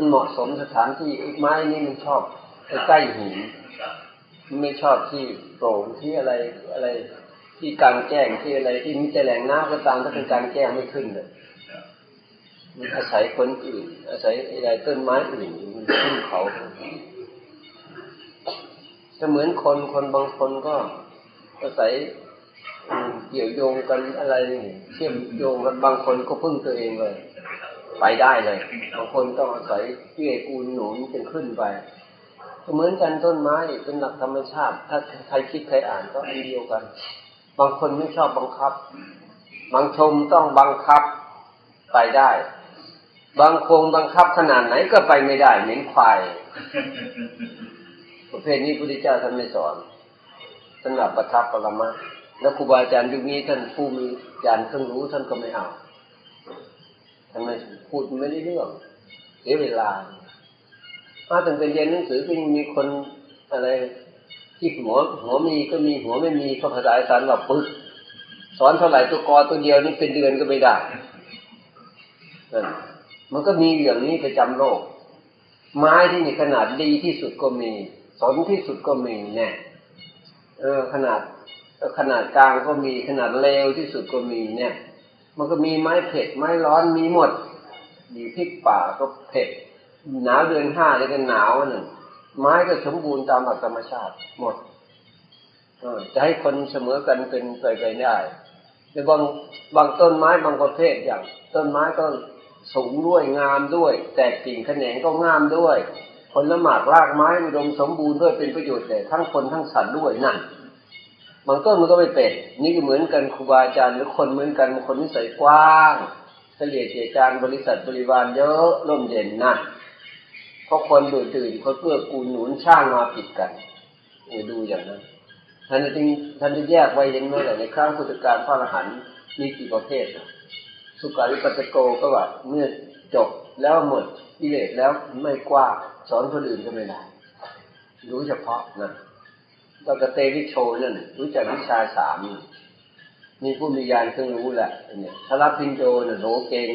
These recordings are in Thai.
มันเหมาะสมสถานที่ไม้นี่มันชอบใกล้หินมันไม่ชอบที่โปร่งที่อะไรอะไร ที่กลางแจ้งที่อะไรที่มีแต่แหล่งน้ำก็ตามถ้าเป็นกลางแจ้งไม่ขึ้นเลยมันอาศัยคนอื่น อาศัยอะไรต้นไม้อื่นมันขึ้นเขาจะเหมือนคนคนบางคนก็อาศัยเกี่ยวโยงกันอะไรเชื่อมโยงกันบางคนก็พึ่งตัวเองเลย ไปได้เลยบางคนต้องอาศัยเกื้อกูลหนุนจนขึ้นไปเหมือนกันต้นไม้เป็นหลักธรรมชาติ ถ้าใครคิดใครอ่านก็อันเดียวกัน บางคนไม่ชอบบังคับ บางชมต้องบังคับไปได้ บางคงบังคับขนาดไหนก็ไปไม่ได้เหม็นควายประเภทนี้พระพุทธเจ้าท่านไม่สอนสำหรับประทับปรมาแล้วครูบาอาจารย์ยุคนี้ท่านผู้มีญาณเครื่องรู้ท่านก็ไม่เอา ท่านไมพูดไม่ได้เรื่องเสียเวลา มาถึงเป็นเรียนหนังสือก็ยังมีคนอะไรที่หัวหัวมีก็มีหัวไม่มีก็ภาษาอีสานว่าปึ๊กสอนเท่าไหร่ตัวกอตัวเดียวนี่เป็นเดือนก็ไม่ได้นั่นมันก็มีอย่างนี้ประจำโลก ไม้ที่มีขนาดดีที่สุดก็มี สนที่สุดก็มีแน่เออขนาดขนาดกลางก็มีขนาดเลวที่สุดก็มีเนี่ย มันก็มีไม้เผ็ดไม้ร้อนมีหมดดีพริกป่าก็เผ็ดหนาวเดือนห้าเลยก็หนาวหนึ่งไม้ก็สมบูรณ์ตามหลักธรรมชาติหมดจะให้คนเสมอกันเป็นไปไปได้แต่บางบางต้นไม้บางประเภทอย่าง ต้นไม้ก็สูงด้วยงามด้วย แตกกิ่งแขนงก็งามด้วยผลละหมากรากไม้อุดมสมบูรณ์ด้วยเป็นประโยชน์แก่ทั้งคนทั้งสัตว์ด้วยนั่น บางต้นมันก็ไม่เป็นนี่ก็เหมือนกันครูบาอาจารย์หรือคนเหมือนกันบางคนนิสัยกว้างเฉลี่ยเจียจานบริษัทบริวารเยอะร่มเย็นนั่นเพราะคนดูตื่นเขาเพื่อกูหนุนช่างมาผิดกันดูอย่างนั้นท่านจึงท่านจะแยกไว้เห็นไหมล่ในครั้งพุทธกาลพระอรหันต์มีกี่ประเภท สุการิปัสโกก็ว่าเมื่อจบแล้วหมดกิเลสแล้วไม่กว้างสอนคนอื่นก็ไม่ได้รู้เฉพาะนะ เรากเตวิโชเนั่นรู้จักวิชาสามมีผู้มีญาณเครื่องรู้แหละเนี่ยทรัพินโจเนี่ยโหเก่ง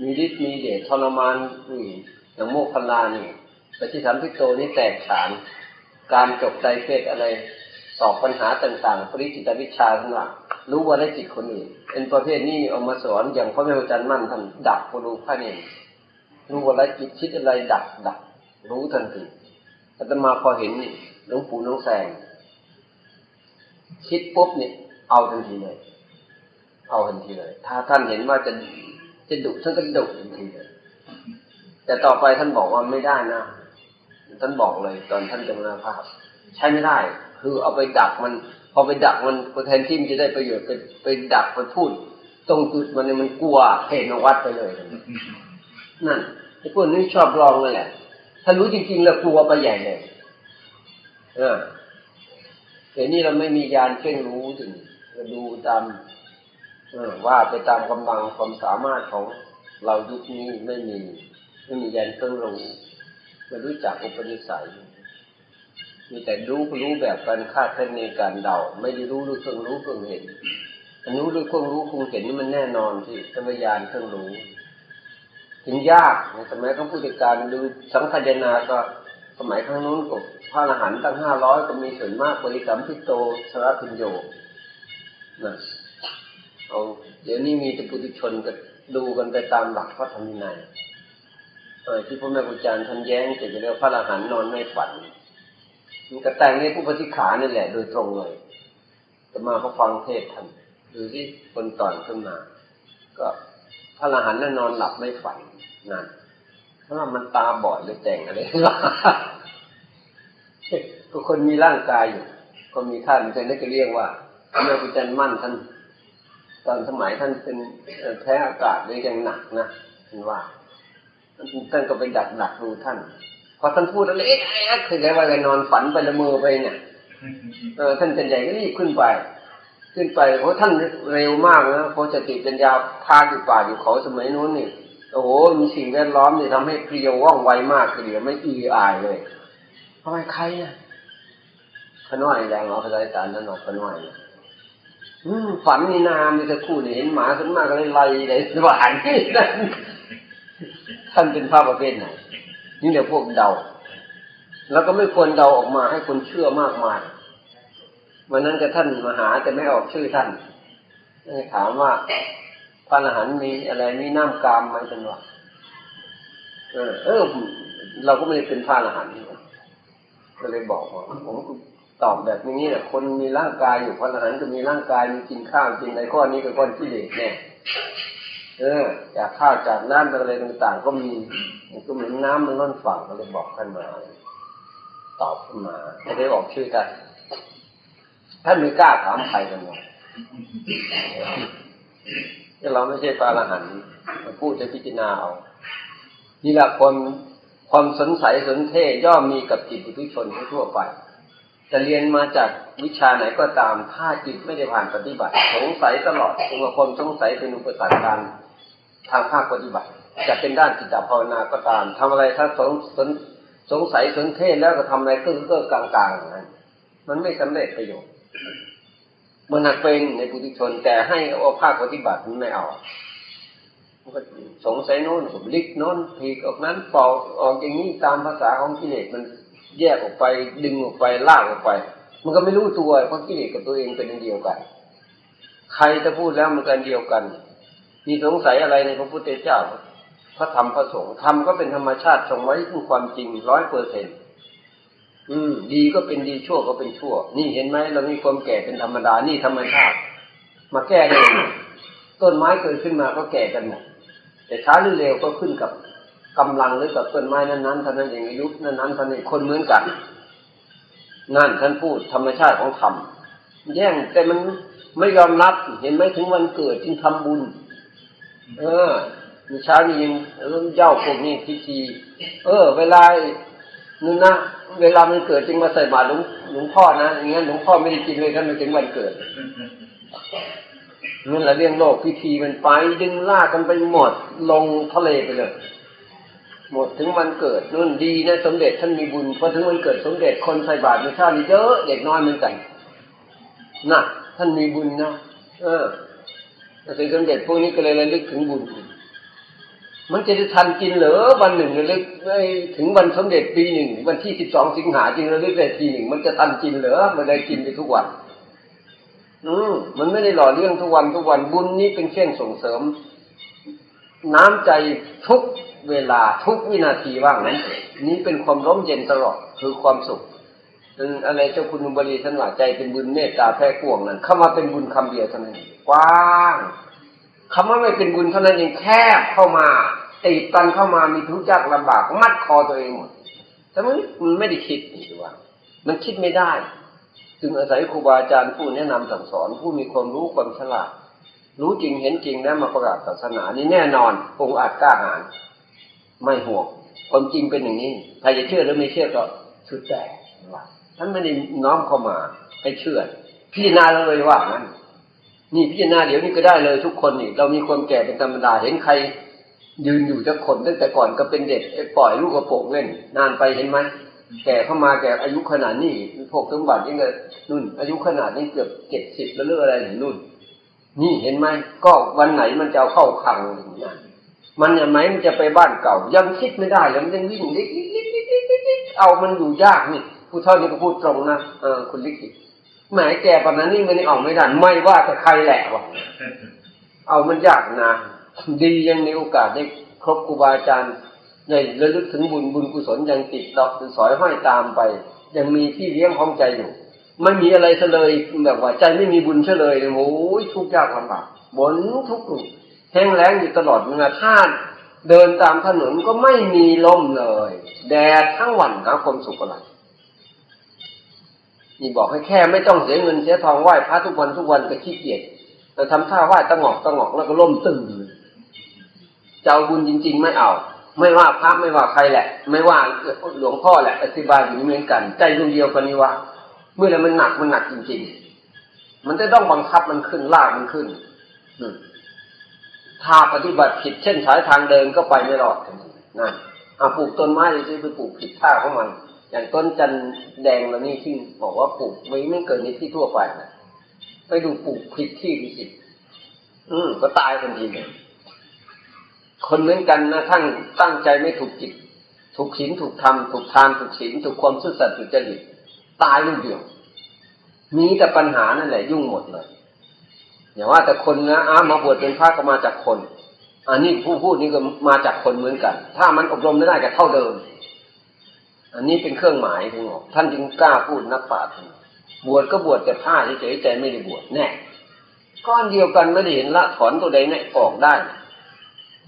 มีฤทธิ์มีเดชทรมานนี่อย่างโมกขลานี่ปฏิสัมพิโตนี่แตกฉาน การจบใจเพศอะไรสอบปัญหาต่าง ๆ ปริจิตวิชาทั้งหลักรู้ว่าได้จิตคนอื่นเป็นประเภทนี้เอามาสอนอย่างพระเมรุจันทร์มั่นท่านดับกรู้พระเนี่ยรู้ว่าได้จิตคิดอะไรดับดับรู้ทันทีอาตมาพอเห็นนี่ หลวงปู่น้องแสง คิดปุ๊บเนี่ยเอาทันทีเลย เอาทันทีเลย ถ้าท่านเห็นว่าจะจะดุท่านก็ดุทันทีเลย แต่ต่อไปท่านบอกว่าไม่ได้นะท่านบอกเลยตอนท่านจำนาภาพ ใช้ไม่ได้ คือเอาไปดักมันพอไปดักมันแทนที่มันจะได้ประโยชน์ไปไปดักไปพูดตรงจุดมันเนี่ยมันกลัวเหตุวัดไปเลย นั่นไอ้พวกนี้ชอบลองเลยแหละ ถ้ารู้จริงๆแล้วกลัวไปใหญ่เลย ออแต่นี่เราไม่มียานเพ่งรู้ถึงเราดูตามว่าไปตามกำลังความสามารถของเรายุคนี้ไม่มีไม่มียานเครื่องรู้ไม่รู้จักอุปนิสัยมีแต่รู้รู้แบบการคาดคะเนการเดา ไม่ได้รู้ด้วยเครื่องรู้เครื่องเห็นอันรู้ด้วยเครื่องรู้เครื่องเห็นนี่มันแน่นอนที่ธรรมยานเครื่องรู้ ถึงยากในสมัยของผู้จัดการดูสังขยนาก็ สมัยข้างนู้นก็พระอรหันต์ตั้งห้าร้อยก็มีส่วนมากบริกรรมพิโตสารพิญโยนะเอาเดี๋ยวนี้มีแต่ปุถุชนก็ดูกันไปตามหลักพระธรรมวินัยที่พระแม่ครูอาจารย์ท่านแย้งจะเรียกพระอรหันต์นอนไม่ฝันมันกระแต่งในผู้ปฏิขานี่แหละ โดยตรงเลยจะมาเขาฟังเทศท่านดูที่คนตอนขึ้นมา ก็พระอรหันต์นั่นนอนหลับไม่ฝันนั่น เพราะว่ามันตาบอดหรือแต่งอะไรก็คนมีร่างกายอยู่ก็มีท่านแต่นั่นก็เรียกว่าเมื่อพระจันมั่นท่านตอนสมัยท่านเป็นแพ้อากาศเลยยังหนักนะท่านว่าท่านก็ไปดักดักดูท่าน พอท่านพูดอะไรเอ๊ะคือไงว่าจะนอนฝันไปละเมอไปเนี่ยเออท่านจันใหญ่ก็รีบขึ้นไป ขึ้นไปเพราะท่านเร็วมากนะเพราะสติปัญญาพาอยู่ป่าอยู่เขาสมัยนู้นนี่ โอ้โหมีสิ่งแวดล้อมเนี่ยทำให้เพรียวว่องไวมากเลยไม่อีอายเลยทำไมใครเนี่ยขน้อยแรงเหรอภาษาอีสานนั่นหรอขน้อยฝันนี่นามีตะคู่นี่เห็นหมาขึ้นมาก็เลยไล่เลยสว่างที่นั่นท่านเป็นพระประเภทไหนนี่เดี๋ยวพวกเดา แล้วก็ไม่ควรเดาออกมาให้คนเชื่อมากมายวันนั้นก็ท่านมาหาแต่ไม่ออกชื่อท่านถามว่า พระอรหันต์มีอะไรมีน้ำกามไหมเป็นว่าเออเออ เราก็ไม่ได้เป็นพระอรหันต์ก็เลยบอกว่าผมตอบแบบนี้แหละคนมีร่างกายอยู่พระอรหันต์ก็มีร่างกายมีกินข้าวกินในข้อนี้ก็ก้อนกิเลสแน่เออจากข้าวจากน้ำอะไรต่างๆ ก็มีก็เหมือนน้ำมันล้นฝั่งก็เลยบอกท่านมา ตอบขึ้นมาไม่ได้บอกชื่อท่านท่านไม่กล้าถามใครกันหรอกที่ เราไม่ใช่พระอรหันต์พูดจะพิจารณาเอานี่แหละความความสงสัยสนเท่ย่อมมีกับจิตบุตุชนทั่วไปจะเรียนมาจากวิชาไหนก็ตาม ถ้าจิตไม่ได้ผ่านปฏิบัติ สงสัยตลอดตัวความสงสัยเป็นอุปสรรคการทางภาคปฏิบัติ จะเป็นด้านจิตภาวนาก็ตามทำอะไรถ้าสงสนสงสัยสนเทแล้วก็ทำอะไรก็ก็กลางๆนั้นมันไม่สำเร็จประโยชน์ มันหนักเป็นในปุถุชน แต่ให้เอาภาคปฏิบัติมันไม่เอาก็สงสัยโน้นผมลิกโน้นพีกออกนั้นปอกออกอย่างนี้ตามภาษาของกิเลสมันแยกออกไปดึงออกไปลากออกไป มันก็ไม่รู้ตัวเพราะกิเลสกับตัวเองเป็นอันเดียวกัน ใครจะพูดแล้วมันกันเดียวกัน มีสงสัยอะไรในพระพุทธเจ้าพระธรรมพระสงฆ์ธรรมก็เป็นธรรมชาติทรงไว้ซึ่งความจริงร้อยเปอร์เซ็นต์ อืม ดีก็เป็นดีชั่วก็เป็นชั่ว นี่เห็นไหมเรามีความแก่เป็นธรรมดา นี่ธรรมชาติ มาแก้ได้ต้นไม้เกิดขึ้นมาก็แก่กันหมดแต่ช้าหรือเร็วก็ขึ้นกับกำลังหรือกับต้นไม้นั้นๆเท่านั้นเองอายุนั้นๆเท่านั้นคนเหมือนกัน นั่นท่านพูดธรรมชาติของธรรมแย่งแต่มันไม่ยอมรับเห็นไหมถึงวันเกิดจึงทำบุญ เออมีเช้านี้ยังเริ่มเย้าพวกนี้พิธี เออ เวลา นึงนะเวลามันเกิดจึงมาใส่บาตรหลวงหลวงพ่อนะอย่างงั้นหลวงพ่อไม่ได้กินเลยถ้ามันถึงวันเกิดนั่นแหละเรื่องโลกพิธีมันไปดึงลากกันไปหมดลงทะเลไปเลย หมดถึงวันเกิดนู่นดีนะสมเด็จท่านมีบุญพอถึงวันเกิดสมเด็จคนใส่บาตรในชาตินี้เยอะเด็กน้อยเหมือนกันน่ะ ท่านมีบุญนะเออแต่สมเด็จพวกนี้ก็เลยระลึกถึงบุญ มันจะได้ทันกินเหรอวันหนึ่งระลึกถึงวันสมเด็จปีหนึ่งวันที่สิบสองสิงหาจริงระลึกได้ทีหนึ่งมันจะทันกินเหรอมันได้กินไปทุกวัน อืมมันไม่ได้หล่อเลี้ยงทุกวันทุกวันบุญนี้เป็นเครื่องส่งเสริม น้ำใจทุกเวลาทุกวินาทีว่างนั้นนี้เป็นความร่มเย็นตลอดคือความสุขเป็นอะไรเจ้าคุณอุบลีท่านว่าใจเป็นบุญเมตตาแพ้กวงนั้นเข้ามาเป็นบุญคำเดียวเท่านั้นกว้าง คำว่าไม่เป็นบุญเท่านั้นเองแคบเข้ามาตีตันเข้ามามีทุกข์ยากลำบากมัดคอตัวเองหมดแต่มันมันไม่ได้คิดนี่ว่า มันคิดไม่ได้ จึงอาศัยครูบาอาจารย์ผู้แนะนำสั่งสอนผู้มีความรู้ความฉลาด รู้จริงเห็นจริงแล้วมาประกาศศาสนานี่แน่นอนองอาจกล้าหาญไม่ห่วงความจริงเป็นอย่างนี้ใครจะเชื่อหรือไม่เชื่อก็สุดแต่ท่านไม่ได้น้อมเข้ามาให้เชื่อพี่นาเลยว่างั้น นี่พิจารณาเดี๋ยวนี้ก็ได้เลยทุกคนนี่เรามีความแก่เป็นธรรมดาเห็นใคร ยืนอยู่จะคนตั้งแต่ก่อนก็เป็นเด็กปล่อยลูกกระโปงเล่นนานไปเห็นไหมแก่เข้ามาแก่อายุขนาดนี้พวกสมบัติยังไงนุ่น อายุขนาดนี้เกือบเจ็ดสิบแล้วเรื่องอะไรนุ่น นี่เห็นไหมก็วันไหนมันจะเอาเข้าขังอย่างนี้มันย่างไหมมันจะไปบ้านเก่า ยังคิดไม่ได้แล้วมันยังวิ่งลิกลิกลิกลิกลิกลิกเอามันอยู่ยากนี่ผู้เท่านี้ก็พูดตรงนะเออคุณลิขิต หมายแก่ปานนั้นนี่มันเอาไม่ได้ไม่ว่าแต่ใครแหละวะเอามันยากนะดียังมีโอกาสได้ครบครูบาอาจารย์ในระลึกถึงบุญบุญกุศลยังติดต่อสอยห้อยตามไป ยังมีที่เลี้ยงของใจอยู่ ไม่มีอะไรเลยแบบว่า ใจไม่มีบุญเฉลยเลยโอ้ยทุกข์ยากลำบากบนทุกข์แห้งแล้งอยู่ตลอดเวลาท่าเดินตามถนนก็ไม่มีลมเลย แดดทั้งวันหาความสุขอะไร นี่บอกให้แค่ไม่ต้องเสียเงินเสียทองไหว้พระทุกวันทุกวันก็ขี้เกียจแต่ทำท่าไหว้ตะงอกตะงอกแล้วก็ล่มตึงเจะเอาบุญจริง ๆ ไม่เอา ไม่ว่าพระไม่ว่าใครแหละ ไม่ว่าหลวงพ่อแหละอธิบายอยู่เหมือนกัน ใจดวงเดียวกันนี่ว่าเมื่อไรมันหนักมันหนักจริง ๆ มันจะต้องบังคับมันขึ้นลากมันขึ้นถ้าปฏิบัติผิดเช่นสายทางเดินก็ไปไม่รอดนั่นอาปลูกต้นไม้จะไปปลูกผิดท่าของมัน อย่างต้นจันแดงแล้วนี่ที่บอกว่าปลูกไม่ไม่เกิดในที่ทั่วไปนะไปดูปลูกผิดที่ดูสิอืมก็ตายทันทีเลยคนเหมือนกันนะท่านตั้งใจไม่ถูกจิต ถูกศีลถูกธรรมถูกทานถูกศีลถูกความซื่อสัตย์สุจริตตายลูกเดียว มีแต่ปัญหานั่นแหละยุ่งหมดเลยอย่าว่าแต่คนนะอ้ามาบวชเป็นพระก็มาจากคนอันนี้ผู้พูดนี่ก็มาจากคนเหมือนกัน ถ้ามันอบรมไม่ได้ก็เท่าเดิม อันนี้เป็นเครื่องหมายถึงบอกท่านจึงกล้าพูดนักปราชญ์บวชก็บวชแต่ผ้าเฉยๆใจไม่ได้บวชแน่ก้อนเดียวกันไม่ได้เห็นละถอนตัวใดเนี่ยออกได้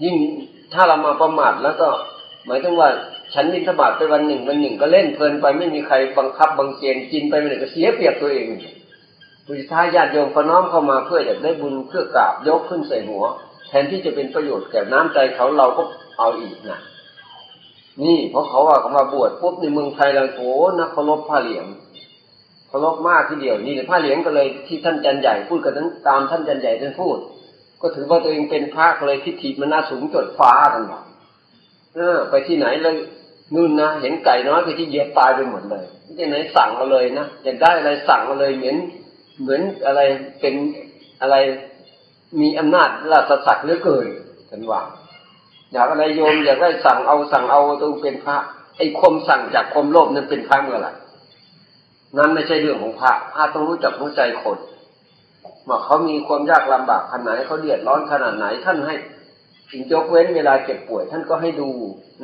ยิ่งถ้าเรามาประมาทแล้วก็หมายถึงว่าฉันบินทบาทไปวันหนึ่งวันหนึ่งก็เล่นเพลินไปไม่มีใครบังคับบังเกียนกินไปวันหนึ่งก็เสียเปรียบตัวเองบุญท้ายญาติโยมก็น้อมเข้ามาเพื่ออยากได้บุญเพื่อกราบยกขึ้นใส่หัว แทนที่จะเป็นประโยชน์แก่น้ำใจเขาเราก็เอาอีกนะ นี่เพราะเขาว่าเขามาบวชปุ๊บในเมืองไทยเราโอ้นักเคารพผ้าเหลียงเคารพมากทีเดียวนี่ผ้าเหลียงก็เลยที่ท่านจันใหญ่พูดกันนั้นตามท่านจันใหญ่ท่านพูด ก็ถือว่าตัวเองเป็นพระก็เลยทิฏฐิมันน่าสูงจดฟ้ากันหรอกเออ ไปที่ไหนเลยนู่นนะเห็นไก่น้อยไปที่เหยียบตายไปหมดเลยที่ไหนสั่งมาเลยนะอยากได้อะไรสั่งมาเลยเหมือนเหมือนอะไรเป็นอะไรมีอำนาจราชศักดิ์เหลือเกินท่านว่า อยากอะไรโยมอยากได้สั่งเอาสั่งเอาต้องเป็นพระ ไอ้ความสั่งจากความโลภนั้นเป็นพระเมื่อไหร่นั้นไม่ใช่เรื่องของพระพระต้องรู้จักรู้ใจคนว่าเขามีความยากลำบากขนาดไหนเขาเดือดร้อนขนาดไหนท่านให้ถึงยกเว้นเวลาเจ็บป่วย ท่านก็ให้ดู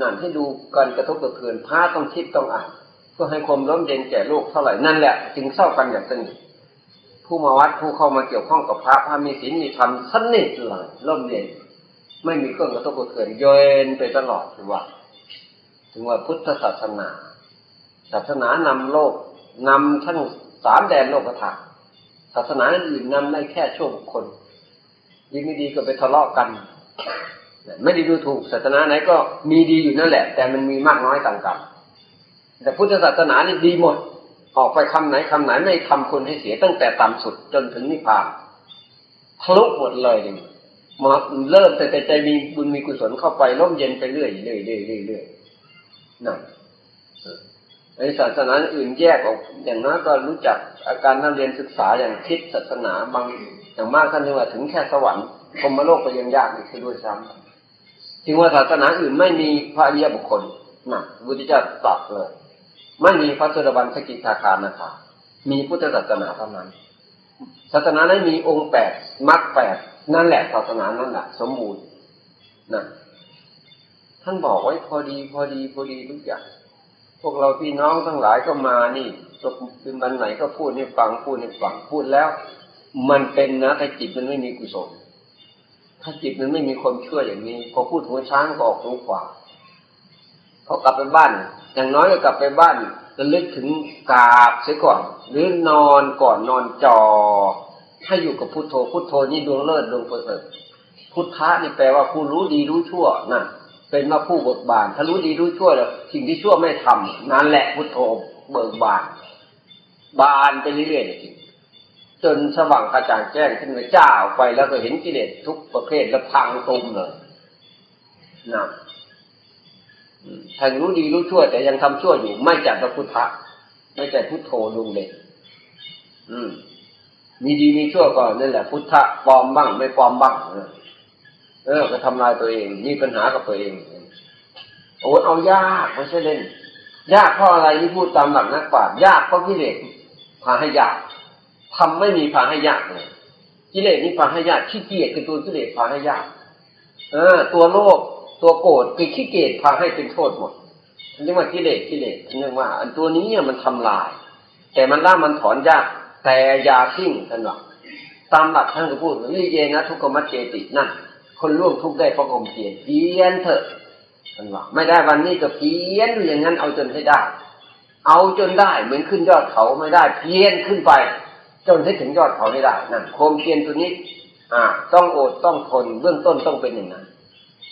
นั่นให้ดูการกระทบกระเทือนพระต้องคิดต้องอ่านเพื่อให้ความร่มเย็นแก่โลกเท่าไหร่นั่นแหละจึงเศร้ากันอย่างสนิทผู้มาวัดผู้เข้ามาเกี่ยวข้องกับพระพระมีศีลมีธรรมสนิทเลยร่มเย็น ไม่มีเครื่องกระทบกระเทือนเย็นไปตลอดถือว่า ถึงว่าพุทธศาสนา ศาสนานำโลกนำทั้งสามแดนโลกธาตุศาสนาอื่นนำได้แค่ชั่วบุคคลยิ่งไม่ดีก็ไปทะเลาะกัน ไม่ได้ดูถูกศาสนาไหนก็มีดีอยู่นั่นแหละ แต่มันมีมากน้อยต่างกัน แต่พุทธศาสนานี่ดีหมด ออกไปคำไหนคำไหนไม่ทำคนให้เสียตั้งแต่ต่ำสุดจนถึงนิพพานทะลุหมดเลยนี่ มาเริ่มแต่ใจมีบุญมีกุศลเข้าไปร่มเย็นไปเรื่อยเรื่อยเรื่อยเรื่อยนั่นในศาสนาอื่นแยกออกอย่างนั้นก็รู้จักอาการนักเรียนศึกษาอย่างคิดศาสนาบางอย่างมากท่านเรียกว่าถึงแค่สวรรค์พรมโลกไปยังยากอีกด้วยซ้ำจึงว่าศาสนาอื่นไม่มีพระอริยบุคคลนะพุทธเจ้าตรัสเลยไม่มีพระสุรบันสกิทาคานะคะมีพุทธศาสนาเท่านั้น ศาสนานั้นมีองค์แปดมรรคแปด นั่นแหละศาสนานั่นแหละสมบูรณ์นะท่านบอกไว้พอดีพอดีพอดีทุกอย่างพวกเราพี่น้องทั้งหลายก็มานี่ก็เป็นวันไหนก็พูดให้ฟังพูดให้ฟังพูดแล้ว มันเป็นนะถ้าจิตมันไม่มีกุศลถ้าจิตมันไม่มีความเชื่ออย่างนี้พอพูดหัวช้างก็ออกหูขวาพอกลับไปบ้าน อย่างน้อยก็กลับไปบ้านระลึกถึงกาบเสียก่อน หรือนอนก่อนนอนจอ ให้อยู่กับพุทโธ พุทโธนี่ดวงเลิศดวงประเสริฐพุทธะนี่แปลว่าผู้รู้ดีรู้ชั่วนั่นเป็นมาผู้เบิกบาน ถ้ารู้ดีรู้ชั่วแล้วสิ่งที่ชั่วไม่ทำนั่นแหละพุทโธเบิกบาน บานไปเรื่อยๆจริงจนสว่างกระจ่างแจ้งขึ้นไปเจ้าไปแล้วก็เห็นกิเลสทุกประเภทแล้วพังตุมเลยนะถ้ารู้ดีรู้ชั่ว แต่ยังทำชั่วอยู่ ไม่จัดพระพุทธะไม่จัดพุทโธลุงเลยอืม มีดีมีชั่วก็นั่นแหละพุทธะปลอมบ้างไม่ปลอมบ้างเออก็ทำลายตัวเอง มีปัญหากับตัวเองโอ้เอายากไม่ใช่เล่น ยากเพราะอะไรที่พูดตามหลักนักปราชญ์ยากเพราะกิเลสพาให้ยากทำไม่มีพาให้ยากเลยกิเลสนี่พาให้ยากขี้เกียจคือตัวกิเลสพาให้ยาก เออ ตัวโลภตัวโกรธคือขี้เกียจพาให้เป็นโทษหมดเรียกว่ากิเลสกิเลสเรียกว่า อันตัวนี้เนี่ยมันทำลาย แต่มันล่ามันถอนยาก แต่อย่าทิ้งท่านว่าตามหลักท่านก็พูดวิเยนะทุกขมัจเจตินั่นคนร่วมทุกข์ได้เพราะความเพียรเพียรเถอะท่านว่าไม่ได้วันนี้ก็เพียรอยู่อย่างนั้นเอาจนให้ได้ เอาจนได้เหมือนขึ้นยอดเขาไม่ได้ เพียรขึ้นไป จนให้ถึงยอดเขาไม่ได้นั่นความเพียรตัวนี้ อ่า ต้องอดต้องทนเบื้องต้นต้องเป็นอย่างนั้น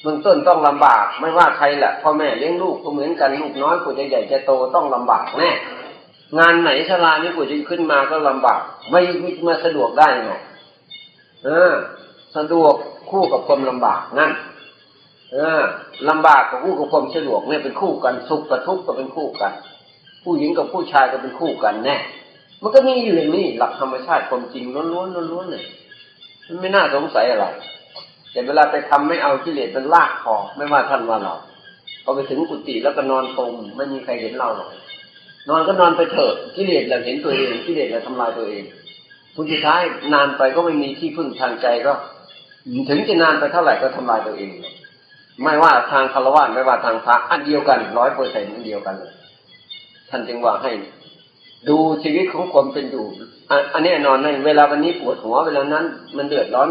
เบื้องต้นต้องลำบาก ไม่ว่าใครแหละพ่อแม่เลี้ยงลูกก็เหมือนกันลูกน้อยกว่าจะใหญ่จะโตต้องลำบากแน่ งานไหนชลานี่กว่าจะขึ้นมาก็ลำบากไม่ไม่มาสะดวกได้ไงเออสะดวกคู่กับความลำบากนั่น เออลำบากกับคู่กับความสะดวกเนี่ยเป็นคู่กันสุขกับทุกข์ก็เป็นคู่กัน ผู้หญิงกับผู้ชายก็เป็นคู่กันแน่มันก็มีอยู่อย่างนี้หลักธรรมชาติความจริงล้วนๆล้วนๆเลยมันไม่น่าสงสัยอะไรแต่เวลาไปทำไม่เอากิเลสมันลากคอไม่ว่าท่านว่าเราพอไปถึงกุฏิแล้วก็นอนตรงไม่มีใครเห็นเราหรอก นอนก็นอนไปเถอะกิเลสเราเห็นตัวเองกิเลสเราทำลายตัวเองผลสุดท้ายนานไปก็ไม่มีที่พึ่งทางใจก็ ถึงจะนานไปเท่าไหร่ก็ทำลายตัวเอง ไม่ว่าทางคารวะไม่ว่าทางพระอันเดียวกันร้อยเปอร์เซ็นต์อันเดียวกันเลยท่านจึงว่าให้ ดูชีวิตของคนเป็นอยู่อันอันนี้นอนในเวลาวันนี้ปวดหัวเวลานั้น มันเดือดร้อน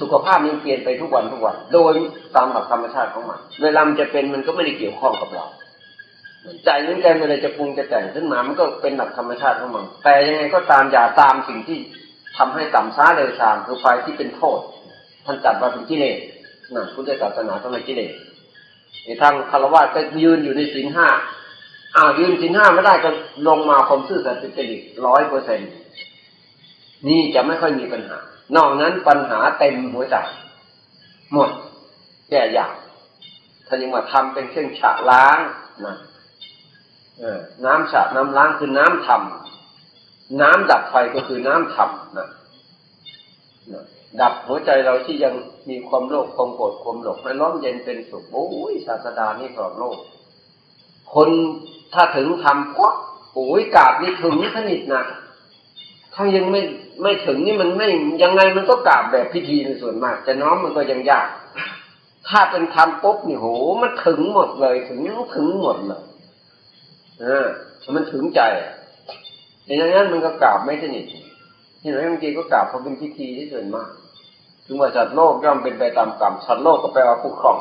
สุขภาพมันเปลี่ยนไปทุกวันทุกวัน โดยตามหลักธรรมชาติของมัน เวลามันจะเป็นมันก็ไม่ได้เกี่ยวข้องกับเรา ใจนั้นแกเลาจะปรุงจะแต่งขึ้นมา มันก็เป็นหลักธรรมชาติของมันแต่ยังไงก็ตามอย่าตามสิ่งที่ทำให้ต่ำช้าเร็วชามคือไฟที่เป็นโทษท่านจัดว่าเป็นกิเลสนะพุทธศาสนาต้องเป็นกิเลสในทางคารวะก็ยืนอยู่ในศีลห้าอ้าวยืนศีลห้าไม่ได้ก็ลงมาความซื่อสัตย์จริตร้อยเปอร์เซ็นต์นี่จะไม่ค่อยมีปัญหา นอกนั้นปัญหาเต็มหัวใจหมดแก่ยากท่านยังมาทำเป็นเครื่องฉะล้างนะ น้ำฉะน้ำล้างคือน้ำทำน้ำดับไฟก็คือน้ำทำนะดับหัวใจเราที่ยังมีความโลภความโกรธความหลงไม่ร้อนเย็นเป็นสุขโอ้ยศาสดานี่ปลอดโลก คนถ้าถึงทำก็โอ้ยกาบนี่ถึงสนิทนะถ้ายังไม่ไม่ถึงนี่มันไม่ยังไงมันก็กราบแบบพิธีในส่วนมาก แต่น้อมมันก็ยังยาก ถ้าเป็นทำปุ๊บนี่โหมันถึงหมดเลยถึงถึงหมดเลย อ่ามันถึงใจอย่างนั้นมันก็กราบไม่สนิทที่ไหนบางทีก็กราบเพราะเป็นพิธีที่ส่วนมากถึงว่าสัตว์โลกย่อมเป็นไปตามกรรมสัตว์โลกก็แปลว่าผู้ครอง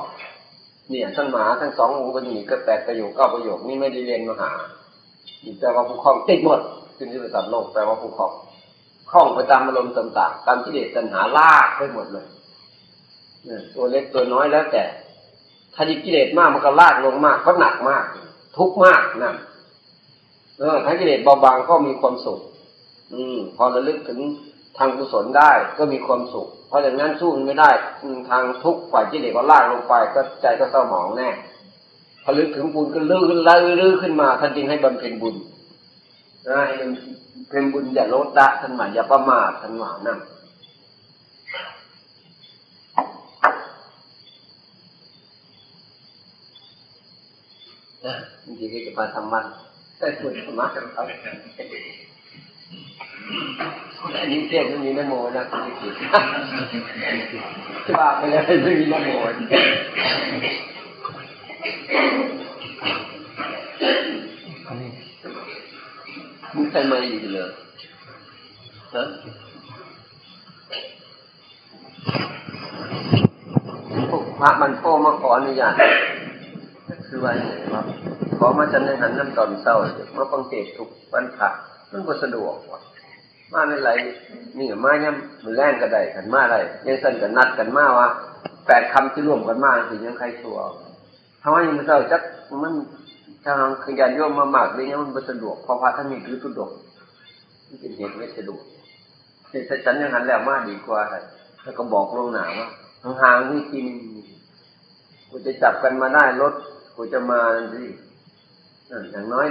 เนี่ยทั้งหมาทั้งสององค์ก็นี่ก็แปดประโยคเก้าประโยคนี่ไม่ได้เรียนมหานี่แปลว่าผู้ครองติดหมดขึ้นที่สัตว์โลกแปลว่าผู้ครองคล้องไปตามอารมณ์ต่างๆตามที่เดชตัณหาลากไปหมดเลยตัวเล็กตัวน้อยแล้วแต่ ถ้ากิเลสมากมันก็ลากลงมากก็หนักมาก ทุกมากนั่น เออถ้ากิเลสเบาบางก็มีความสุข อืม พอระลึกถึงทางกุศลได้ก็มีความสุข เพราะอย่างนั้นสู้มันไม่ได้ทางทุกข์ฝ่ายกิเลสก็ลากลงไป ก็ใจก็เศร้าหมองแน่พอลึกถึงบุญก็ลื้อขึ้นลื้อขึ้นมาท่านจึงให้บำเพ็ญบุญนะให้มันเป็นบุญอย่าลดละท่านหมายอย่าประมาทท่านหวังนั่นนะจริงๆก็จะมาทำมัน ได้ส่วนธรรมะกับเขาอันนี้เทียบไม่มีนโมนะคุณจิตบ้าไปแล้วไม่มีนโมมึงใครมาอยู่เลยฮะพวกพระมันโทมาขออนุญาตคือว่าอย่างไรครับ ขอมาจันในหันน้ำตอนเศร้ามาฟังเทศทุกวันพระมันก็สะดวกว่ะมาในไรนี่มาเนี่ยมันแรงก็ได้กันมาอะไรยังสั่นกันนัดกันมาว่าแปดคำที่ร่วมกันมาสิยังใครชัวทำไมยังเศร้าจักมันทางขยันโยมมามากเลยเนี่ยมันสะดวกเพราะพระท่านมีถือตุดกมันเป็นเหตุไม่สะดวกแต่ฉันยังหันแล้วมาดีกว่าแล้วก็บอกลงหนาว่าห่างๆนี่ทีนึงกูจะจับกันมาได้รถกูจะมาสิ อย่างน้อย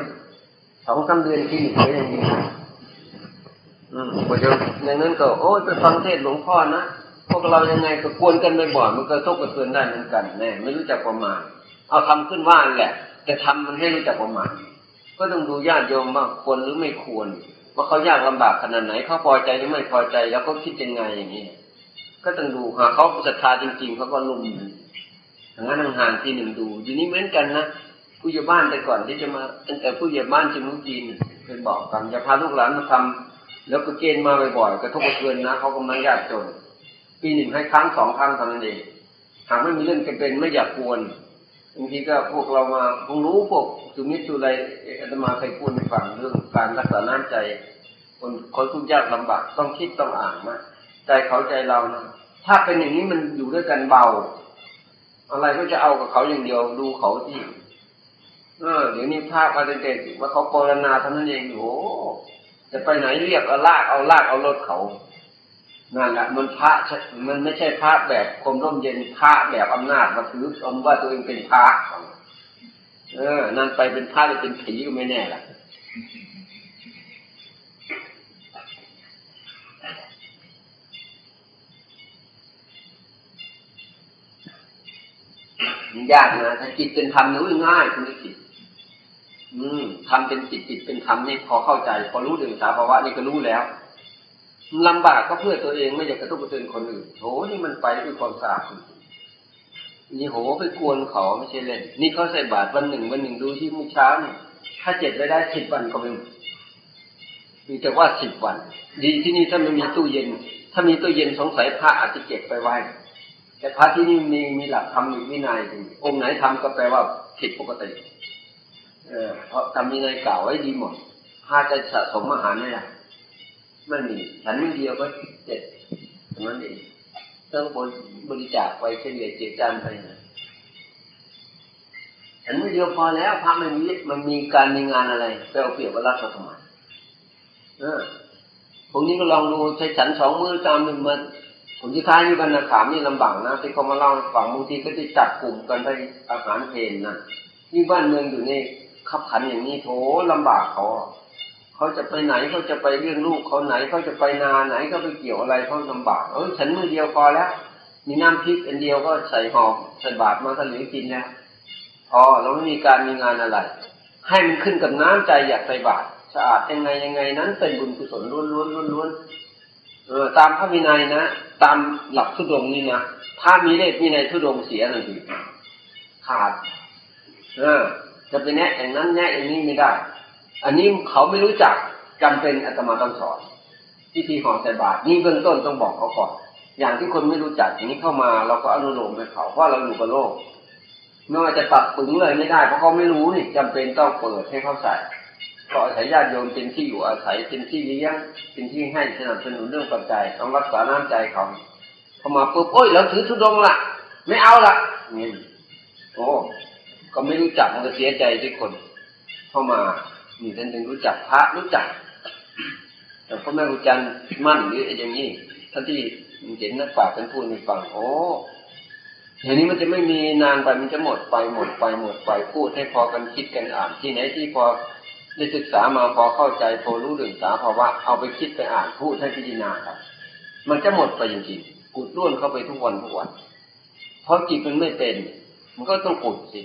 สองสาเดือนที่หนึ่งก็ยังดีอืมกูจะอย่างนั้นก็ โอ้ไปฟังเทศหลวงพ่อนะพวกเรายังไงก็กวนกันบ่อยมันก็ทุกข์กระเทือนได้เหมือนกันแน่ไม่รู้จักประมาณ เอาทำขึ้นว่าแหละ แต่ทำมันให้รู้จักประมาณ ก็ต้องดูญาติโยมว่าควรหรือไม่ควรว่าเขายากลำบากขนาดไหนเขาพอใจหรือไม่พอใจ แล้วก็คิดยังไงอย่างนี้ก็ต้องดูหาเขาศรัทธาจริง ๆเขาก็ลุมอย่างนั้นห่างๆทีหนึ่งดูอยู่นี้เหมือนกันนะ ผู้ใหญ่บ้านแต่ก่อนที่จะมาตั้งแต่ผู้ใหญ่บ้านจิมุจีนเคยบอกกันจะพาลูกหลานมาทำแล้วก็เกณฑ์มาบ่อยๆกระทบกระเทือนนะเขากำลังยากจน ปีหนึ่งให้ครั้งสองครั้งเท่านั้นเองหากไม่มีเรื่องจำเป็นไม่อยากกวนบางทีก็พวกเรามาคงรู้พวกสุมิตรสุไรอาตมาเคยพูดให้ฟังเรื่องการรักษาน้ำใจ คนคนทุกข์ยากลำบากต้องคิดต้องอ่านมาใจเขาใจเรานะถ้าเป็นอย่างนี้มันอยู่ด้วยกันเบา อะไรก็จะเอากับเขาอย่างเดียวดูเขาที่ เออเดี๋ยวนี้ภาพมาเด็กๆว่าเขาโปรณาท่านั้นเองโอ้จะไปไหนเรียกเอาลากเอาลากเอารถเขานั่นแหละมันพระมันไม่ใช่พระแบบคมร่มเย็นพระแบบอำนาจมาถืออมว่าตัวเองเป็นพระเออ นั่นไปเป็นพระหรือเป็นผีก็ไม่แน่ล่ะมันยากนะถ้าจิตเป็นธรรมนี่ง่ายคุณนิสิต อืมทำเป็นจิตจิตเป็นธรรมนี่พอเข้าใจ พอรู้ถึงสาภาวะนี่ก็รู้แล้วลำบากก็เพื่อตัวเองไม่อยากกระตุ้นกระเตือนคนอื่นโหนี่มันไปด้วยความสะอาดนี่โหไปกวนเขาไม่ใช่เล่น นี่เขาใส่บาตรวันหนึ่งวันหนึ่งดูที่มื้อเช้าเนี่ยถ้าเจ็บไปได้สิบวันก็ไม่หมดมีแต่ว่าสิบวัน ดีที่นี่ถ้าไม่มีตู้เย็น ถ้ามีตู้เย็นสงสัยพระอาจจะเก็บไปไว้ แต่พระที่นี่มีมีหลักธรรมมีวินัยองค์ไหนทำก็แปลว่าผิดปกติ เออเพราะทำวินัยกล่าวไว้ดีหมดพระจะสะสมอาหารไม่ได้ไม่มีฉันมือเดียวก็เจ็ดเท่านั้นเองต้องบริจาคไปเฉลี่ยเจียจานไปนะฉันมือเดียวพอแล้วพระไม่มีมันมีการมีงานอะไรไปเอาเปรียบว่ารักเราทำไมเออพวกนี้ก็ลองดูใช้ฉันสองมือตามหนึ่งมันผมที่ท้ายนี่บรรณาขามนี่ลำบากนะที่เขามาเล่าให้ฟังบางทีก็จะจับกลุ่มกันไปอาหารเพนนะนี่บ้านเมืองอยู่ใน ขับขันอย่างนี้โถลำบากเขาเขาจะไปไหนเขาจะไปเรื่องลูกเขาไหนเขาจะไปนาไหนเขาไปเกี่ยวอะไรเขาลำบากเออฉันมือเดียวพอแล้ว มีน้ำพริกอันเดียวก็ใส่หอมใส่บาตรมาก็เหลือกินแล้วพอเราไม่มีการมีงานอะไร ให้มันขึ้นกับน้ำใจอยากใส่บาตรสะอาดยังไงยังไงนั้นเป็นบุญกุศลล้วนล้วนล้วนล้วนเออตามพระวินัยนะตามหลักทุดงนี่นะถ้ามีเลขวินัยทุดงเสียหนึ่งทีขาด เออ จะไปแนะอย่างนั้นแนะอย่างนี้ไม่ได้ อันนี้เขาไม่รู้จักจำเป็นอาตมาต้องสอนพิธีห่อใส่บาตรนี่เบื้องต้นต้องบอกเขาก่อนอย่างที่คนไม่รู้จักอย่างนี้เข้ามาเราก็อนุโลมไปเขาเพราะเราอยู่กับโลกไม่ว่าจะตัดปึงเลยไม่ได้เพราะเขาไม่รู้นี่จำเป็นต้องเปิดให้เขาใส่ก็อาศัยญาติโยมเป็นที่อยู่อาศัยเป็นที่เลี้ยงเป็นที่ให้สนับสนุนเรื่องปัจจัยต้องรักษาน้ำใจเขาเขามาปุ๊บโอ้ยเราถือธุดงละไม่เอาละนี่โอ้ ก็ไม่รู้จักมันก็เสียใจทุกคนเข้ามานี่ท่านถึงรู้จักพระรู้จักแต่พ่อแม่ครูจันทร์มั่นหรืออย่างนี้ท่านที่เห็นนักปราชญ์ท่านพูดในฟังโอ้อย่างนี้มันจะไม่มีนานไปมันจะหมดไปหมดไปหมดไปพูดให้พอกันคิดกันอ่าน ที่ไหนที่พอได้ศึกษามาพอเข้าใจพอรู้เรื่องสาภาวะเอาไปคิดไปอ่านพูดให้พิจารณาครับ มันจะหมดไปจริงๆกุดล้วนเข้าไปทุกวันทุกวันเพราะจิตมันไม่เป็น มันก็ต้องกุดสิ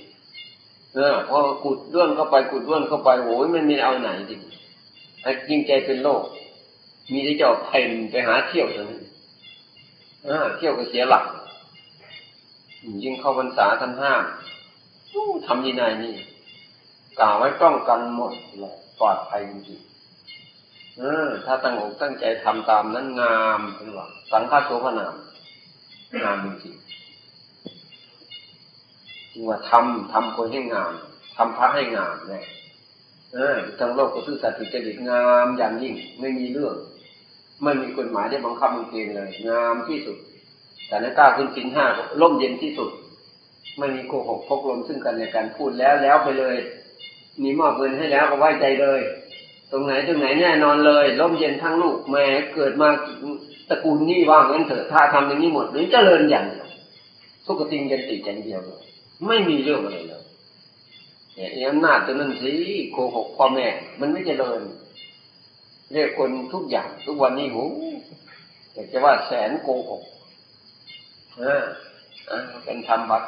เออพอกุดด้วนเข้าไปกุดด้วนเข้าไปโอ้ยมันมีเอาไหนจริไอ้จริงใจเป็นโลกมีแต่จะเพ่นไปหาเที่ยวเท่านั้นเออเที่ยวก็เสียหลัก ยิ่งเข้าพรรษาท่านห้ามทำยังไงนี่กล่าวไว้ป้องกันหมดเลยปลอดภัยจริงเออ ถ้าตั้งอกตั้งใจทำตามนั้นงามเป็นหลักสังฆาโสพนามงามจริง จึงว่าทำทำคนให้งามทำพระให้งามเนี่ยเออทั้งโลกก็คือสัตว์จริตงามอย่างยิ่ง ไม่มีเรื่องไม่มีกฎหมายที่บังคับบังเกณฑ์เลย งามที่สุด แต่ในกล้าขึ้นสินห้าร่มเย็นที่สุด ไม่มีโกหกพกลมซึ่งกันในการพูดแล้วแล้วไปเลยมีมอบเงินให้แล้วก็ไว้ใจเลย ตรงไหนตรงไหนแน่นอนเลยร่มเย็นทั้งลูกแม่เกิดมาตระกูลนี้ว่างั้นเถอะถ้าทำอย่างนี้หมดหรือเจริญอย่างเดียวสุขติงยันติอย่างเดียวเลย ไม่มีเรื่องอะไรเลยเนี่ยอำนาจตัวนั้นสิโกหกพ่อแม่ มันไม่เจริญเรียกคนทุกอย่างทุกวันนี้โหอยากจะว่าแสนโกหกอ่าเป็นธรรมบัตร